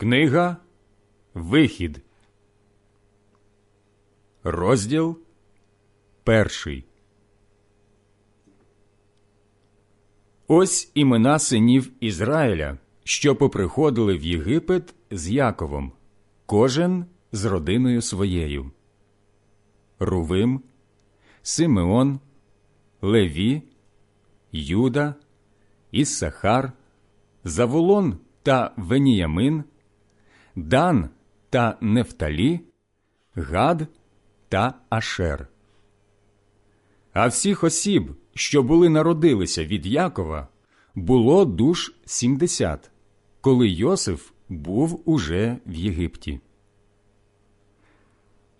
Книга Вихід, розділ перший. Ось імена синів Ізраїля, що поприходили в Єгипет з Яковом, кожен з родиною своєю. Рувим, Симеон, Леві, Юда, Іссахар, Заволон та Веніямин, Дан та Нефталі, Гад та Ашер. А всіх осіб, що були народилися від Якова, було душ сімдесят, коли Йосиф був уже в Єгипті.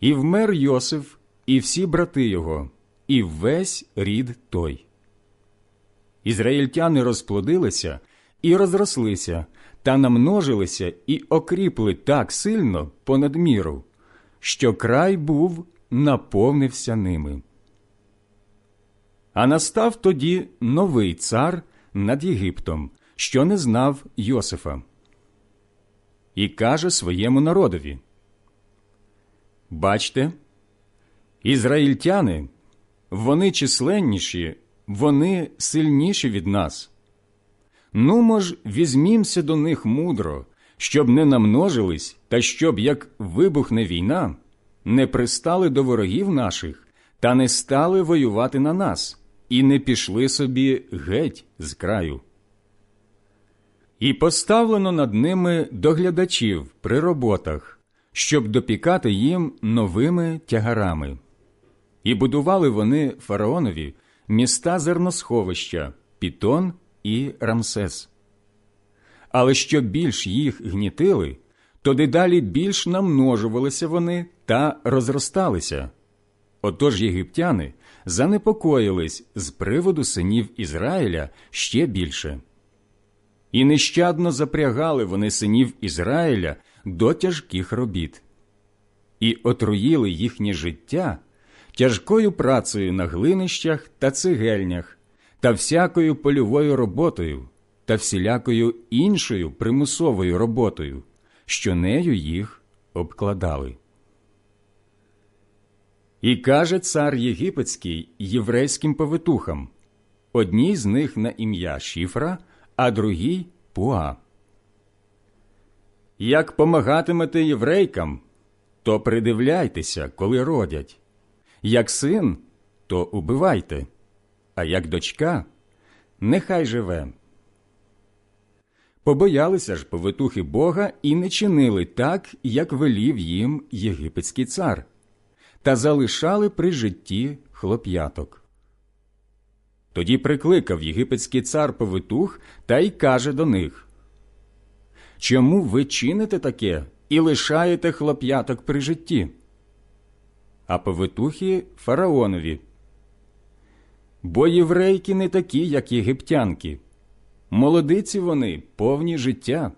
І вмер Йосиф, і всі брати його, і весь рід той. Ізраїльтяни розплодилися і розрослися, та намножилися і окріпли так сильно понад міру, що край був наповнився ними. А настав тоді новий цар над Єгиптом, що не знав Йосифа, і каже своєму народові: Бачте, ізраїльтяни, вони численніші, вони сильніші від нас. Нумо ж візьмімся до них мудро, щоб не намножились, та щоб, як вибухне війна, не пристали до ворогів наших та не стали воювати на нас, і не пішли собі геть з краю. І поставлено над ними доглядачів при роботах, щоб допікати їм новими тягарами. І будували вони фараонові міста зерносховища, Пітон і Рамсес. Але що більш їх гнітили, то дедалі більш намножувалися вони та розросталися. Отож єгиптяни занепокоїлись з приводу синів Ізраїля ще більше. І нещадно запрягали вони синів Ізраїля до тяжких робіт, і отруїли їхнє життя тяжкою працею на глинищах та цегельнях, та всякою польовою роботою, та всілякою іншою примусовою роботою, що нею їх обкладали. І каже цар Єгипетський єврейським повитухам одній з них на ім'я Шіфра, а другій Пуа. Як помагатимете єврейкам, то придивляйтеся, коли родять. Як син, то убивайте, а як дочка, нехай живе. Побоялися ж повитухи Бога і не чинили так, як велів їм єгипетський цар, та залишали при житті хлоп'яток. Тоді прикликав єгипетський цар повитух та й каже до них Чому ви чините таке і лишаєте хлоп'яток при житті? А повитухи фараонові. Бо єврейки не такі, як єгиптянки. Молодиці вони повні життя,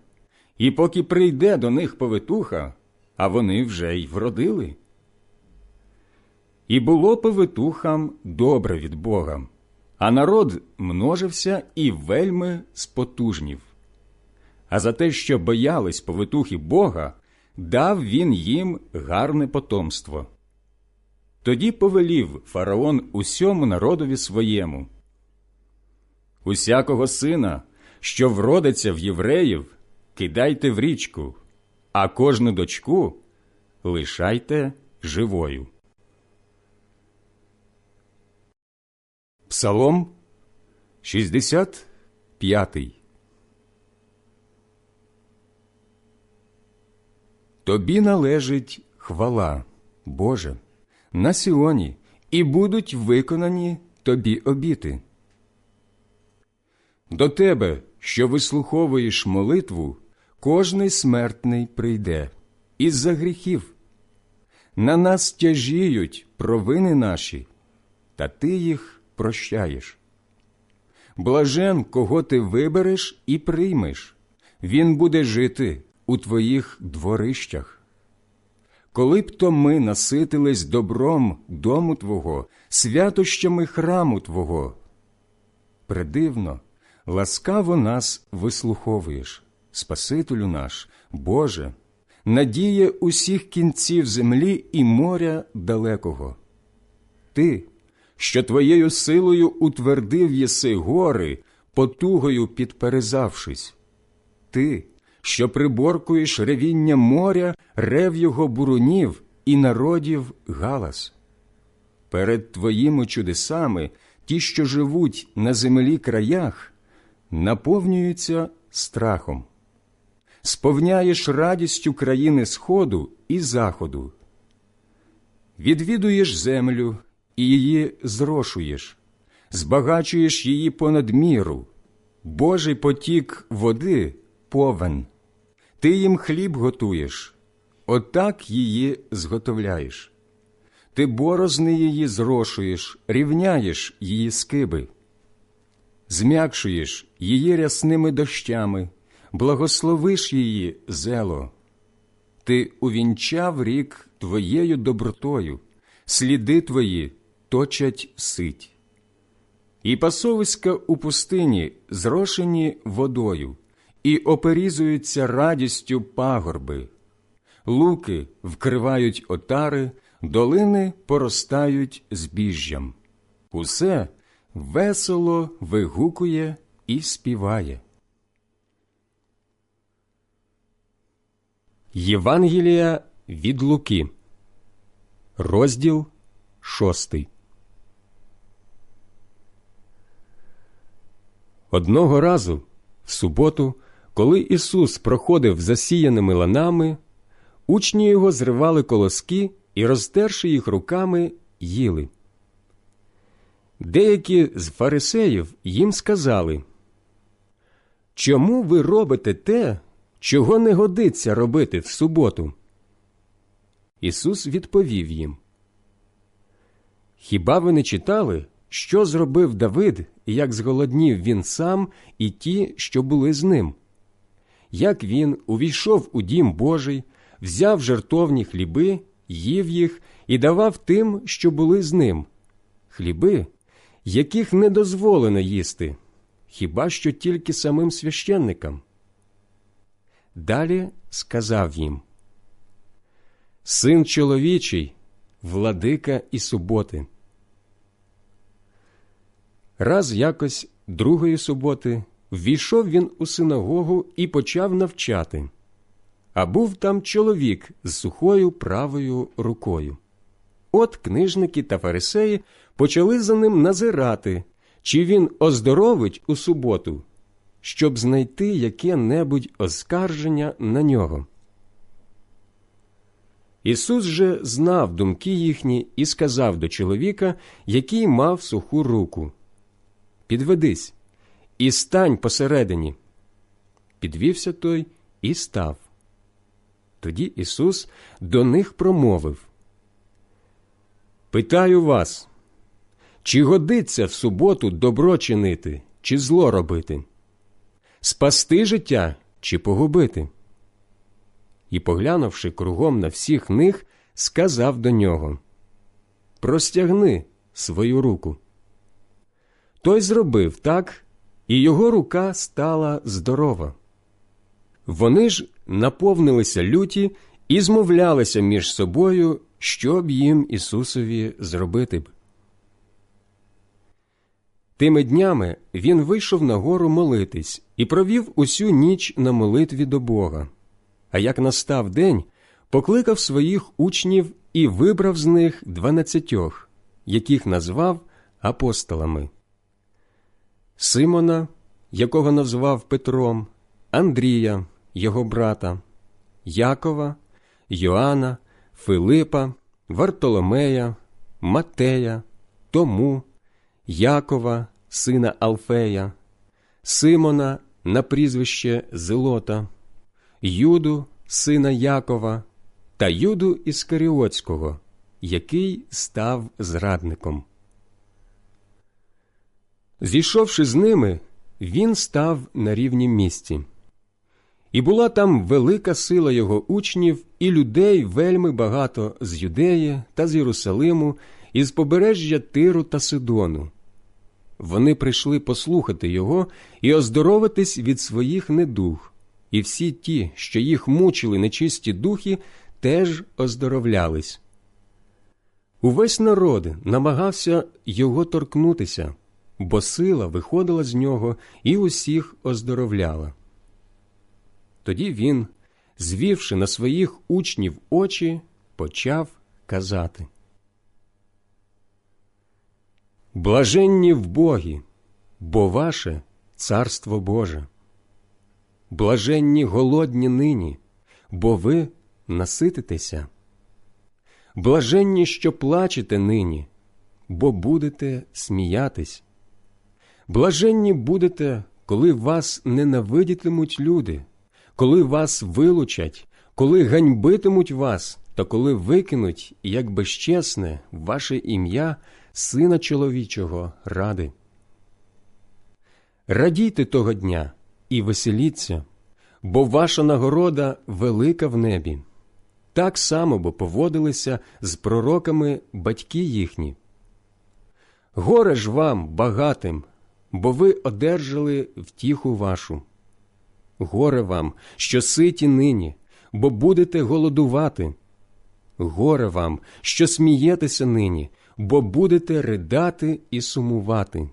і поки прийде до них повитуха, а вони вже й вродили. І було повитухам добре від Бога, а народ множився і вельми спотужнів. А за те, що боялись повитухи Бога, дав він їм гарне потомство. Тоді повелів фараон усьому народові своєму. Усякого сина, що вродиться в євреїв, кидайте в річку, а кожну дочку лишайте живою. Псалом 65 Тобі належить хвала, Боже, на Сіоні, і будуть виконані тобі обіти. До тебе, що вислуховуєш молитву, кожний смертний прийде із за гріхів. На нас тяжіють провини наші, та ти їх прощаєш. Блажен, кого ти вибереш і приймеш, він буде жити у твоїх дворищах. Коли б то ми наситились добром дому Твого, святощами храму Твого. Придивно, ласкаво нас вислуховуєш, Спасителю наш, Боже, надія усіх кінців землі і моря далекого. Ти, що твоєю силою утвердив єси гори, потугою підперезавшись. Ти, що приборкуєш ревіння моря, рев його бурунів і народів галас. Перед твоїми чудесами ті, що живуть на землі краях, наповнюються страхом. Сповняєш радістю країни Сходу і Заходу. Відвідуєш землю і її зрошуєш, збагачуєш її понад міру, Божий потік води повен. Ти їм хліб готуєш, отак її зготовляєш. Ти борозни її зрошуєш, рівняєш її скиби, зм'якшуєш її рясними дощами, благословиш її зело. Ти увінчав рік твоєю добротою, сліди твої точать сить. І пасовиська у пустині зрошені водою, і оперізуються радістю пагорби, луки вкривають отари, долини поростають збіжжям. Усе весело вигукує і співає. Євангелія від Луки, розділ шостий. Одного разу, в суботу, коли Ісус проходив засіяними ланами, учні його зривали колоски і, розтерши їх руками, їли. Деякі з фарисеїв їм сказали, Чому ви робите те, чого не годиться робити в суботу? Ісус відповів їм. Хіба ви не читали, що зробив Давид, і як зголоднів він сам і ті, що були з ним? Як він увійшов у дім Божий, взяв жертовні хліби, їв їх і давав тим, що були з ним, хліби, яких не дозволено їсти, хіба що тільки самим священникам. Далі сказав їм Син чоловічий, владика і суботи. Раз якось другої суботи ввійшов він у синагогу і почав навчати, а був там чоловік з сухою правою рукою. От книжники та фарисеї почали за ним назирати, чи він оздоровить у суботу, щоб знайти яке-небудь оскарження на нього. Ісус же знав думки їхні і сказав до чоловіка, який мав суху руку Підведись і стань посередині. Підвівся той і став. Тоді Ісус до них промовив Питаю вас, чи годиться в суботу добро чинити, чи зло робити, спасти життя чи погубити? І, поглянувши кругом на всіх них, сказав до нього Простягни свою руку. Той зробив так, і його рука стала здорова. Вони ж наповнилися люті і змовлялися між собою, що б їм Ісусові зробити б. Тими днями він вийшов на гору молитись і провів усю ніч на молитві до Бога. А як настав день, покликав своїх учнів і вибрав з них дванадцятьох, яких назвав апостолами. Симона, якого назвав Петром, Андрія, його брата, Якова, Йоанна, Филипа, Вартоломея, Матея, Тому, Якова, сина Алфея, Симона на прізвище Зелота, Юду, сина Якова та Юду Іскаріотського, який став зрадником. Зійшовши з ними, він став на рівні місці. І була там велика сила його учнів і людей вельми багато з Юдеї та з Єрусалиму, і з побережжя Тиру та Сидону. Вони прийшли послухати його і оздоровитись від своїх недуг, і всі ті, що їх мучили нечисті духи, теж оздоровлялись. Увесь народ намагався його торкнутися, бо сила виходила з нього і усіх оздоровляла. Тоді він, звівши на своїх учнів очі, почав казати. Блаженні в Богі, бо ваше царство Боже. Блаженні голодні нині, бо ви насититеся. Блаженні, що плачете нині, бо будете сміятись. Блаженні будете, коли вас ненавидітимуть люди, коли вас вилучать, коли ганьбитимуть вас та коли викинуть, як безчесне, ваше ім'я Сина чоловічого ради. Радійте того дня і веселіться, бо ваша нагорода велика в небі. Так само бо поводилися з пророками батьки їхні. Горе ж вам, багатим, бо ви одержали втіху вашу. Горе вам, що ситі нині, бо будете голодувати. Горе вам, що смієтеся нині, бо будете ридати і сумувати.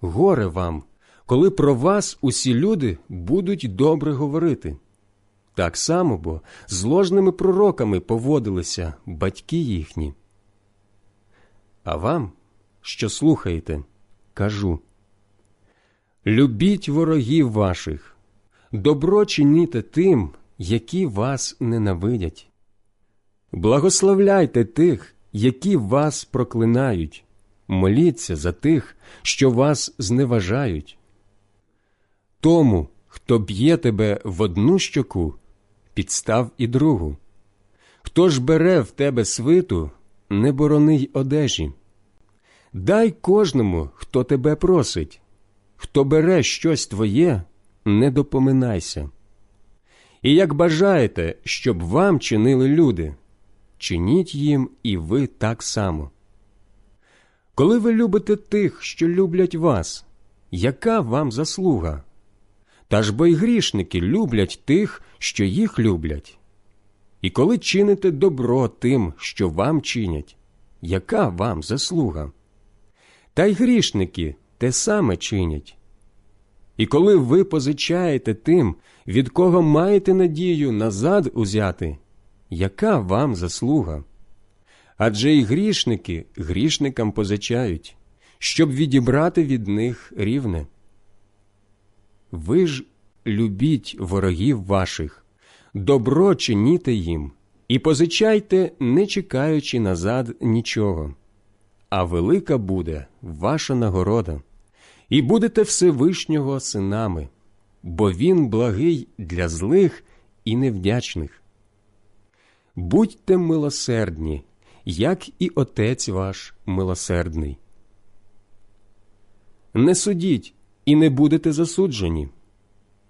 Горе вам, коли про вас усі люди будуть добре говорити. Так само бо з ложними пророками поводилися батьки їхні. А вам, що слухаєте, кажу Любіть ворогів ваших, добро чиніте тим, які вас ненавидять. Благословляйте тих, які вас проклинають, моліться за тих, що вас зневажають. Тому, хто б'є тебе в одну щоку, підстав і другу. Хто ж бере в тебе свиту, не борони й одежі. Дай кожному, хто тебе просить, хто бере щось твоє, не допоминайся. І як бажаєте, щоб вам чинили люди, чиніть їм і ви так само. Коли ви любите тих, що люблять вас, яка вам заслуга? Та ж бо й грішники люблять тих, що їх люблять. І коли чините добро тим, що вам чинять, яка вам заслуга? Та й грішники те саме чинять. І коли ви позичаєте тим, від кого маєте надію назад узяти, яка вам заслуга? Адже й грішники грішникам позичають, щоб відібрати від них рівне. Ви ж любіть ворогів ваших, добро чиніте їм, і позичайте, не чекаючи назад нічого. А велика буде ваша нагорода, і будете Всевишнього синами, бо він благий для злих і невдячних. Будьте милосердні, як і Отець ваш милосердний. Не судіть і не будете засуджені.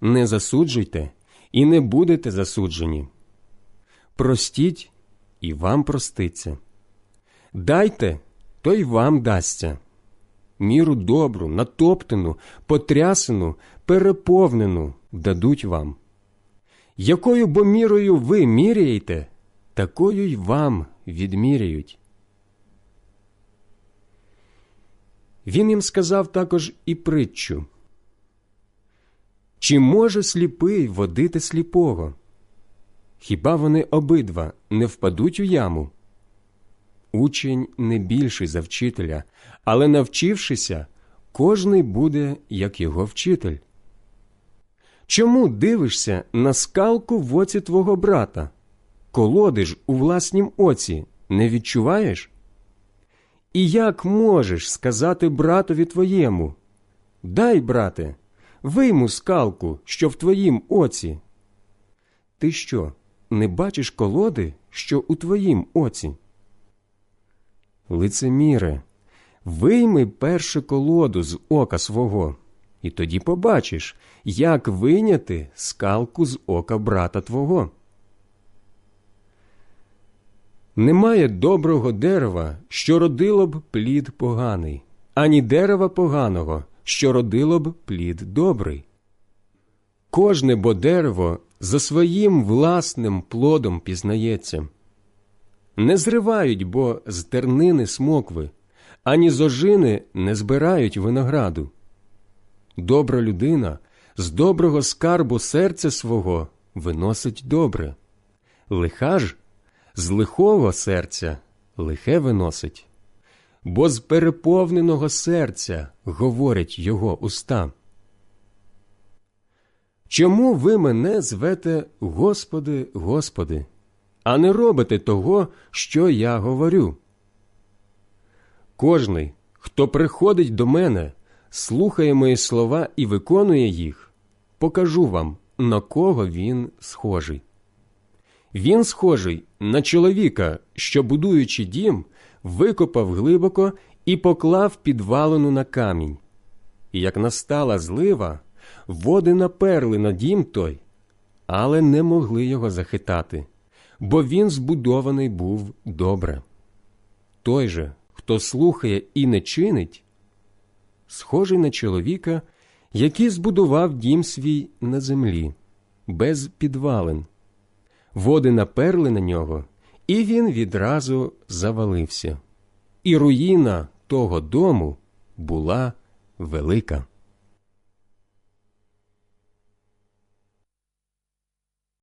Не засуджуйте і не будете засуджені. Простіть і вам проститься. Дайте, то й вам дасться. Міру добру, натоптану, потрясену, переповнену дадуть вам. Якою бо мірою ви міряєте, такою й вам відміряють. Він їм сказав також і притчу. Чи може сліпий водити сліпого? Хіба вони обидва не впадуть у яму? Учень не більший за вчителя, але навчившися, кожний буде, як його вчитель. Чому дивишся на скалку в оці твого брата? Колоди ж у власнім оці не відчуваєш? І як можеш сказати братові твоєму? Дай, брате, вийму скалку, що в твоїм оці. Ти що, не бачиш колоди, що у твоїм оці? Лицеміре, вийми перше колоду з ока свого, і тоді побачиш, як вийняти скалку з ока брата твого. Немає доброго дерева, що родило б плід поганий, ані дерева поганого, що родило б плід добрий. Кожне бо дерево за своїм власним плодом пізнається. Не зривають бо з тернини смокви, ані з ожини не збирають винограду. Добра людина з доброго скарбу серця свого виносить добре, лиха ж з лихого серця лихе виносить, бо з переповненого серця говорять його уста. Чому ви мене звете Господи, Господи, а не робите того, що я говорю? Кожний, хто приходить до мене, слухає мої слова і виконує їх, покажу вам, на кого він схожий. Він схожий на чоловіка, що, будуючи дім, викопав глибоко і поклав підвалину на камінь. І як настала злива, води наперли на дім той, але не могли його захитати, бо він збудований був добре. Той же, хто слухає і не чинить, схожий на чоловіка, який збудував дім свій на землі, без підвалин. Води наперли на нього, і він відразу завалився. І руїна того дому була велика.